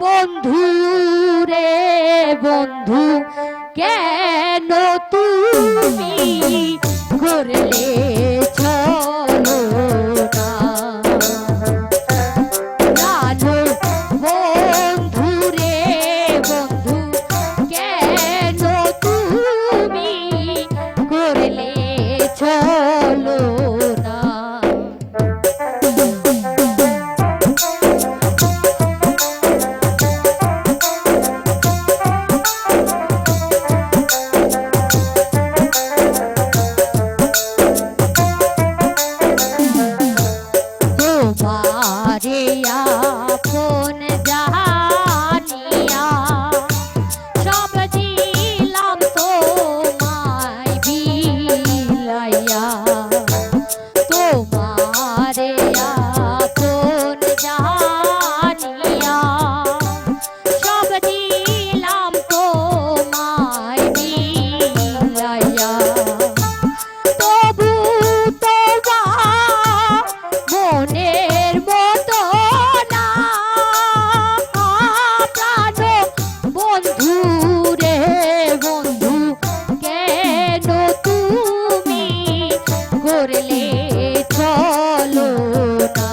বন্ধু রে বন্ধু কেন তুমি করলে যারে আপন জানিয়া সব জিলাম তোমায় বিলাইয়া। তোমায় বন্ধু রে বন্ধু কেন তুমি করলে চলো না?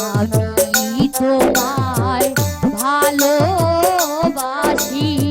আমি তোমার सी